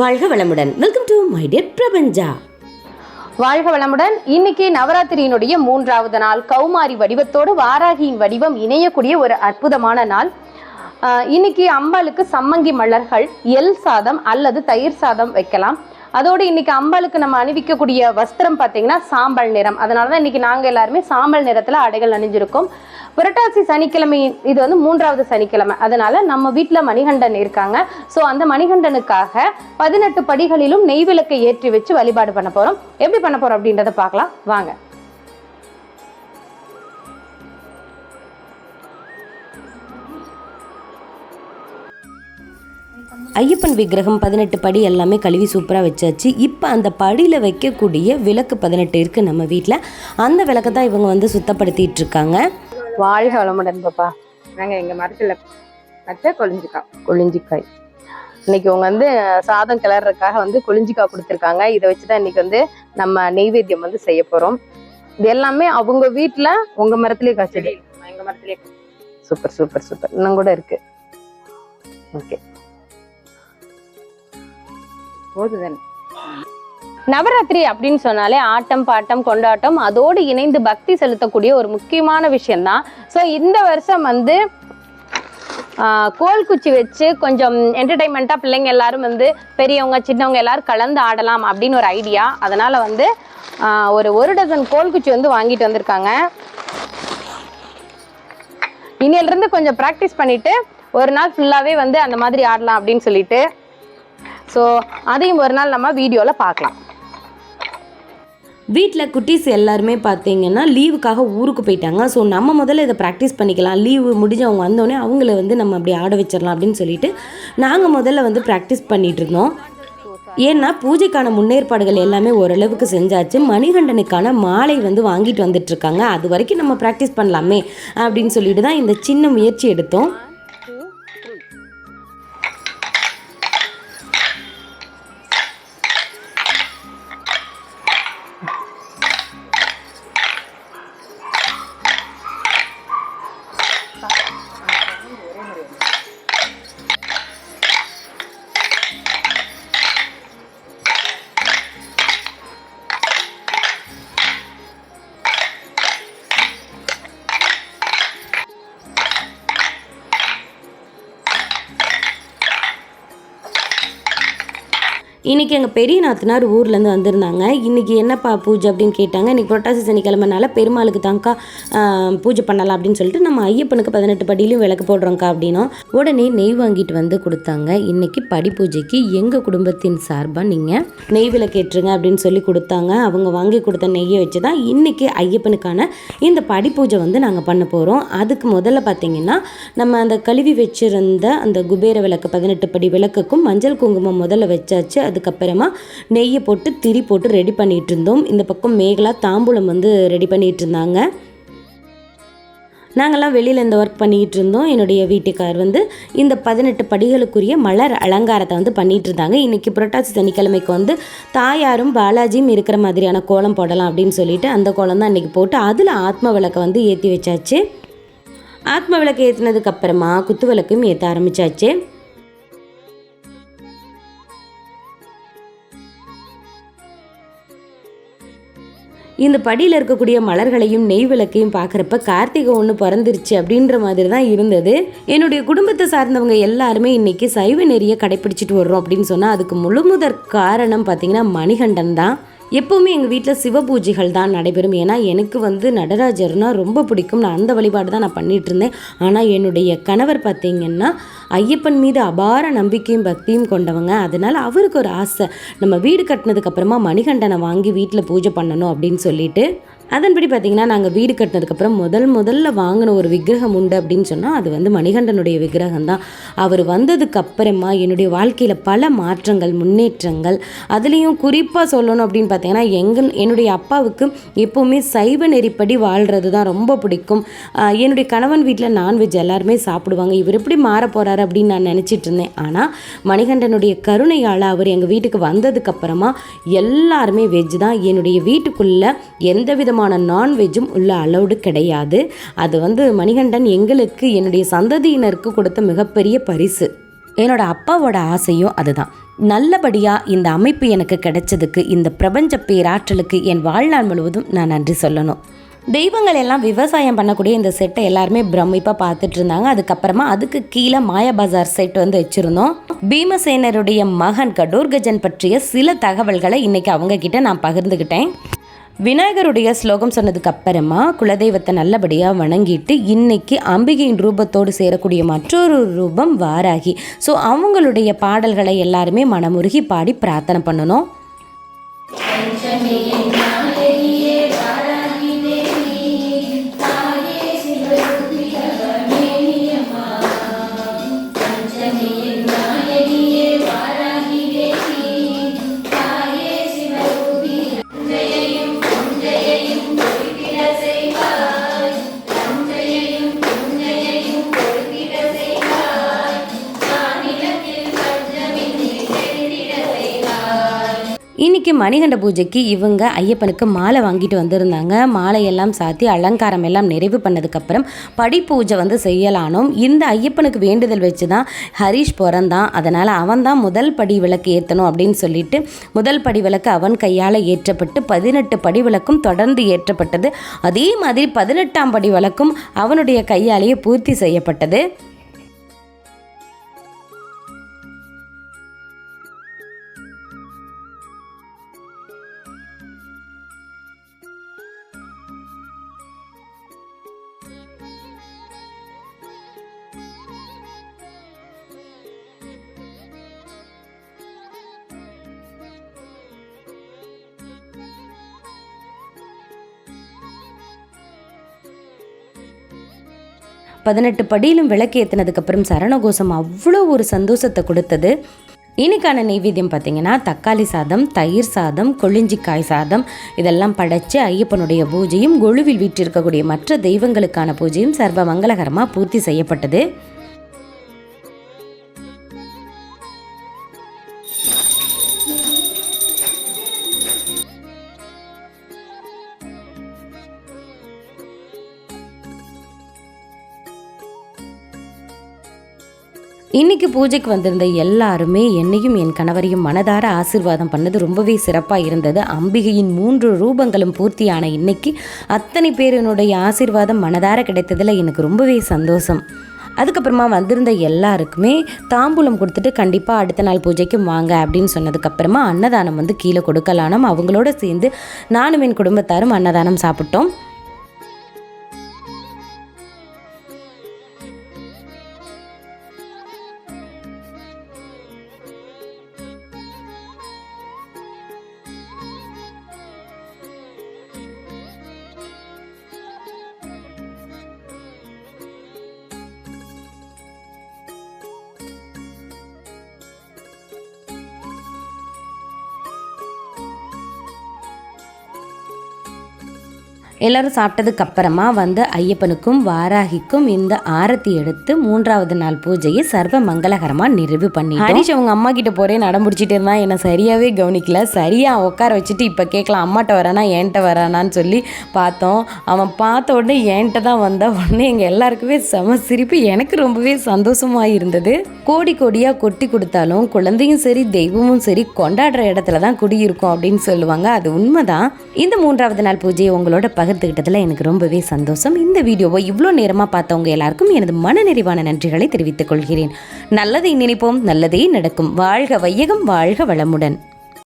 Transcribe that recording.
வாழ்க வளமுடன். Welcome to my dear பிரபஞ்சா வாழ்க வளமுடன். இன்னைக்கு நவராத்திரியினுடைய மூன்றாவது நாள். கௌமாரி வடிவத்தோடு வாராகியின் வடிவம் இணையக்கூடிய ஒரு அற்புதமான நாள். இன்னைக்கு அம்பாளுக்கு சம்மங்கி மலர்கள் எல் சாதம் அல்லது தயிர் சாதம் வைக்கலாம். அதோடு இன்னைக்கு அம்பாளுக்கு நம்ம அணிவிக்கக்கூடிய வஸ்திரம் பார்த்தீங்கன்னா சாம்பல் நிறம். அதனால தான் இன்னைக்கு நாங்கள் எல்லாருமே சாம்பல் நிறத்தில் ஆடைகள் அணிஞ்சிருக்கோம். புரட்டாசி சனிக்கிழமை இது வந்து மூன்றாவது சனிக்கிழமை. அதனால நம்ம வீட்டில் மணிகண்டன் இருக்காங்க. ஸோ அந்த மணிகண்டனுக்காக பதினெட்டு படிகளிலும் நெய் விளக்கை ஏற்றி வச்சு வழிபாடு பண்ண போகிறோம் எப்படி பண்ண போகிறோம் அப்படின்றத பார்க்கலாம். வாங்க. ஐயப்பன் விக்கிரகம் பதினெட்டு படி எல்லாமே கழுவி சூப்பராக வச்சாச்சு. இப்போ அந்த படியில் வைக்கக்கூடிய விளக்கு பதினெட்டு இருக்குது நம்ம வீட்டில் அந்த விளக்கை தான் இவங்க வந்து சுத்தப்படுத்திட்டு இருக்காங்க. வாழ்க வளமுடன் பாப்பா நாங்க எங்க மரத்துல வச்ச கொழிஞ்சுக்காய். கொளிஞ்சிக்காய் இன்னைக்கு உங்க வந்து சாதம் கிளறதுக்காக வந்து கொளிஞ்சிக்காய் கொடுத்துருக்காங்க. இதை வச்சு தான் இன்னைக்கு வந்து நம்ம நெய்வேத்தியம் வந்து செய்ய போறோம். இது எல்லாமே அவங்க வீட்ல உங்க மரத்திலேயே காய்ச்சல். எங்க மரத்திலே சூப்பர் சூப்பர் சூப்பர். இன்னும் கூட இருக்கு. ஓகே. போதுதானே நவராத்திரி அப்படின்னு சொன்னாலே ஆட்டம் பாட்டம் கொண்டாட்டம் அதோடு இணைந்து பக்தி செலுத்தக்கூடிய ஒரு முக்கியமான விஷயம்தான். ஸோ இந்த வருஷம் வந்து கோல் குச்சி வச்சு கொஞ்சம் என்டர்டைன்மெண்ட்டாக பிள்ளைங்க எல்லாரும் வந்து பெரியவங்க சின்னவங்க எல்லாரும் கலந்து ஆடலாம் அப்படின்னு ஒரு ஐடியா அதனால் வந்து ஒரு ஒரு டசன் கோல் குச்சி வந்து வாங்கிட்டு வந்திருக்காங்க. இனியிலிருந்து கொஞ்சம் ப்ராக்டிஸ் பண்ணிவிட்டு ஒரு நாள் ஃபுல்லாகவே வந்து அந்த மாதிரி ஆடலாம் அப்படின்னு சொல்லிட்டு ஸோ அதையும் ஒரு நாள் நம்ம வீடியோவில் பார்க்கலாம். வீட்டில் குட்டீஸ் எல்லாருமே பார்த்தீங்கன்னா லீவுக்காக ஊருக்கு போயிட்டாங்க. ஸோ நம்ம முதல்ல இதை ப்ராக்டிஸ் பண்ணிக்கலாம். லீவு முடிஞ்சு அவங்க வந்தோடனே அவங்கள வந்து நம்ம அப்படி ஆட வச்சிடலாம் அப்படின்னு சொல்லிட்டு நாங்கள் முதல்ல வந்து ப்ராக்டிஸ் பண்ணிகிட்டு இருந்தோம். ஏன்னா பூஜைக்கான முன்னேற்பாடுகள் எல்லாமே ஓரளவுக்கு செஞ்சாச்சு. மணிகண்டனுக்கான மாலை வந்து வாங்கிட்டு வந்துட்டுருக்காங்க அது வரைக்கும் நம்ம ப்ராக்டிஸ் பண்ணலாமே அப்படின்னு சொல்லிட்டு தான் இந்த சின்ன முயற்சி எடுத்தோம். இன்றைக்கி எங்கள் பெரிய நாத்தனார் ஊர்லேருந்து வந்திருந்தாங்க. இன்றைக்கி என்னப்பா பூஜை அப்படின்னு கேட்டாங்க. இன்றைக்கி புரட்டாசி சனிக்கிழமைனால பெருமாளுக்கு தாங்க்கா பூஜை பண்ணலாம் அப்படின்னு சொல்லிட்டு நம்ம ஐயப்பனுக்கு பதினெட்டு படியிலையும் விளக்கு போடுறோங்க்கா அப்படின்னா உடனே நெய் வாங்கிட்டு வந்து கொடுத்தாங்க. இன்றைக்கி படி பூஜைக்கு எங்கள் குடும்பத்தின் சார்பாக நீங்கள் நெய் விளக்கு ஏற்றுங்க அப்படின்னு சொல்லி கொடுத்தாங்க. அவங்க வாங்கி கொடுத்த நெய்யை வச்சு தான் இன்றைக்கி ஐயப்பனுக்கான இந்த படி பூஜை வந்து நாங்கள் பண்ண போகிறோம் அதுக்கு முதல்ல பார்த்தீங்கன்னா நம்ம அந்த கழுவி வச்சிருந்த அந்த குபேர விளக்கு பதினெட்டு படி விளக்குக்கும் மஞ்சள் குங்குமம் முதல்ல வச்சாச்சு. அதுக்கப்புறமா நெய்யை போட்டு திரி போட்டு ரெடி பண்ணிகிட்டு இருந்தோம் இந்த பக்கம் மேகலா தாம்பூலம் வந்து ரெடி பண்ணிகிட்டு இருந்தாங்க நாங்கள்லாம் வெளியில் இந்த ஒர்க் பண்ணிகிட்டு இருந்தோம் என்னுடைய வீட்டுக்கார் வந்து இந்த பதினெட்டு படிகளுக்குரிய மலர் அலங்காரத்தை வந்து பண்ணிகிட்டு இருந்தாங்க இன்றைக்கி புரட்டாசி சனிக்கிழமைக்கு வந்து தாயாரும் பாலாஜியும் இருக்கிற மாதிரியான கோலம் போடலாம் அப்படின்னு சொல்லிட்டு அந்த கோலம் தான் இன்றைக்கி போட்டு அதில் ஆத்ம விளக்கை வந்து ஏற்றி வச்சாச்சு. ஆத்ம விளக்கு ஏற்றினதுக்கப்புறமா குத்து விளக்கும் ஏற்ற ஆரம்பிச்சாச்சு. இந்த படியில் இருக்கக்கூடிய மலர்களையும் நெய் விளக்கையும் பார்க்குறப்ப கார்த்திகை ஒன்று பிறந்துருச்சு அப்படின்ற மாதிரி தான் இருந்தது. என்னுடைய குடும்பத்தை சார்ந்தவங்க எல்லாருமே இன்றைக்கி சைவ நெறியை கடைப்பிடிச்சிட்டு வர்றோம் அப்படின்னு சொன்னால் அதுக்கு முழுமுதற் காரணம் பார்த்திங்கன்னா மணிகண்டன் தான். எப்போவுமே எங்கள் வீட்டில் சிவ பூஜைகள் தான் நடைபெறும். ஏன்னா எனக்கு வந்து நடராஜர்னால் ரொம்ப பிடிக்கும். நான் அந்த வழிபாடு தான் நான் பண்ணிகிட்ருந்தேன் இருந்தேன். ஆனால் என்னுடைய கணவர் பார்த்திங்கன்னா ஐயப்பன் மீது அபார நம்பிக்கையும் பக்தியும் கொண்டவங்க. அதனால் அவருக்கு ஒரு ஆசை. நம்ம வீடு கட்டினதுக்கு அப்புறமா மணிகண்டனை வாங்கி வீட்டில் பூஜை பண்ணணும் அப்படின்னு சொல்லிட்டு அதன்படி பார்த்திங்கன்னா நாங்கள் வீடு கட்டினதுக்கப்புறம் முதல் முதல்ல வாங்கின ஒரு விக்கிரகம் உண்டு அப்படின்னு சொன்னால் அது வந்து மணிகண்டனுடைய விக்கிரகம் தான். அவர் வந்ததுக்கு அப்புறமா என்னுடைய வாழ்க்கையில் பல மாற்றங்கள் முன்னேற்றங்கள் அதுலேயும் குறிப்பாக சொல்லணும் அப்படின்னு பார்த்தீங்கன்னா எங்கள் என்னுடைய அப்பாவுக்கு எப்போவுமே சைவ நெறிப்படி வாழ்கிறது தான் ரொம்ப பிடிக்கும். என்னுடைய கணவன் வீட்டில் நான்வெஜ் எல்லாருமே சாப்பிடுவாங்க. இவர் எப்படி மாற போகிறாரு அப்படின்னு நான் நினச்சிட்டு இருந்தேன். ஆனால் மணிகண்டனுடைய கருணையால் அவர் எங்கள் வீட்டுக்கு வந்ததுக்கப்புறமா எல்லாருமே வெஜ் தான். என்னுடைய வீட்டுக்குள்ளே எந்த விதமான நான்வெஜ்ஜும் உள்ள அலௌடு கிடையாது. அது வந்து மணிகண்டன் எங்களுக்கு என்னுடைய சந்ததியினருக்கு கொடுத்த மிகப்பெரிய பரிசு. என்னோட அப்பாவோட ஆசையும் அதுதான். நல்லபடியாக இந்த அமைப்பு எனக்கு கிடைச்சதுக்கு இந்த பிரபஞ்ச பேராற்றலுக்கு என் வாழ்நாள் முழுவதும் நான் நன்றி சொல்லணும். தெய்வங்கள் எல்லாம் விவசாயம் பண்ணக்கூடிய இந்த செட்டை எல்லாருமே பிரமிப்பாக பார்த்துட்டு இருந்தாங்க. அதுக்கப்புறமா அதுக்கு கீழே மாயா பஜார் செட் வந்து வச்சுருந்தோம். பீமசேனருடைய மகன் கடோர்கஜன் பற்றிய சில தகவல்களை இன்னைக்கு அவங்க கிட்ட நான் பகிர்ந்துக்கிட்டேன் விநாயகருடைய ஸ்லோகம் சொன்னதுக்கு அப்புறமா குலதெய்வத்தை நல்லபடியாக வணங்கிட்டு இன்னைக்கு அம்பிகையின் ரூபத்தோடு சேரக்கூடிய மற்றொரு ரூபம் வாராகி. ஸோ அவங்களுடைய பாடல்களை எல்லாருமே மனமுருகி பாடி பிரார்த்தனை பண்ணணும். இன்னைக்கு மணிகண்ட பூஜைக்கு இவங்க ஐயப்பனுக்கு மாலை வாங்கிட்டு வந்திருந்தாங்க. மாலையெல்லாம் சாத்தி அலங்காரம் எல்லாம் நிறைவு பண்ணதுக்கப்புறம் படி பூஜை வந்து செய்யலானோம். இந்த ஐயப்பனுக்கு வேண்டுதல் வச்சு தான் ஹரிஷ் பிறந்தான். அதனால் அவன் தான் முதல் படி விளக்கு ஏற்றணும் அப்படின்னு சொல்லிட்டு முதல் படி விளக்கு அவன் கையால் ஏற்றப்பட்டு பதினெட்டு படி விளக்கும் தொடர்ந்து ஏற்றப்பட்டது. அதே மாதிரி பதினெட்டாம் படி விளக்கும் அவனுடைய கையாலேயே பூர்த்தி செய்யப்பட்டது. பதினெட்டு படியிலும் விளக்கு ஏற்றினதுக்கப்புறம் சரணகோஷம் அவ்வளோ ஒரு சந்தோஷத்தை கொடுத்தது. இன்னைக்கான நெய்வேத்தியம் பார்த்தீங்கன்னா தக்காளி சாதம் தயிர் சாதம் கொளிஞ்சிக்காய் சாதம் இதெல்லாம் படைச்சு ஐயப்பனுடைய பூஜையும் கொழுவில் வீற்றிருக்கக்கூடிய மற்ற தெய்வங்களுக்கான பூஜையும் சர்வ மங்களகரமாக பூர்த்தி செய்யப்பட்டது. இன்னைக்கு பூஜைக்கு வந்திருந்த எல்லாருமே என்னையும் என் கணவரையும் மனதார ஆசிர்வாதம் பண்ணது ரொம்பவே சிறப்பாக இருந்தது. அம்பிகையின் மூன்று ரூபங்களும் பூர்த்தியான இன்னைக்கு அத்தனை பேரினுடைய ஆசீர்வாதம் மனதார கிடைத்ததில் எனக்கு ரொம்பவே சந்தோஷம். அதுக்கப்புறமா வந்திருந்த எல்லாருக்குமே தாம்பூலம் கொடுத்துட்டு கண்டிப்பாக அடுத்த நாள் பூஜைக்கு வாங்க அப்படின்னு சொன்னதுக்கப்புறமா அன்னதானம் வந்து கீழே கொடுக்கலானோம். அவங்களோட சேர்ந்து நானும் என் குடும்பத்தாரும் அன்னதானம் சாப்பிட்டோம். எல்லாரும் சாப்பிட்டதுக்கு அப்புறமா வந்து ஐயப்பனுக்கும் வாராகிக்கும் இந்த ஆரத்தி எடுத்து மூன்றாவது நாள் பூஜையை சர்வ மங்களகரமா நிறைவு பண்ணி ஹரிஷ் அவங்க அம்மா கிட்ட போறேன் நடமுடிச்சிட்டு இருந்தான் என்னை சரியாவே கவனிக்கல. சரியா உட்கார வச்சுட்டு இப்போ கேட்கலாம் அம்மாட்ட வரானா என்கிட்ட வரானான்னு சொல்லி பார்த்தோம். அவன் பார்த்த உடனே என்கிட்ட தான் வந்தா உடனே எங்கள் எல்லாருக்குமே செம சிரிப்பு எனக்கு ரொம்பவே சந்தோஷமா இருந்தது. கோடி கோடியாக கொட்டி கொடுத்தாலும் குழந்தையும் சரி தெய்வமும் சரி கொண்டாடுற இடத்துல தான் குடியிருக்கும் அப்படின்னு சொல்லுவாங்க. அது உண்மைதான். இந்த மூன்றாவது நாள் பூஜையை உங்களோட பகிர்ந்துக்கிட்டதில் எனக்கு ரொம்பவே சந்தோஷம். இந்த வீடியோவை இவ்வளோ நேரமாக பார்த்தவங்க எல்லாருக்கும் எனது மனநிறைவான நன்றிகளை தெரிவித்துக் கொள்கிறேன். நல்லதை நினைப்போம் நல்லதே நடக்கும். வாழ்க வையகம் வாழ்க வளமுடன்.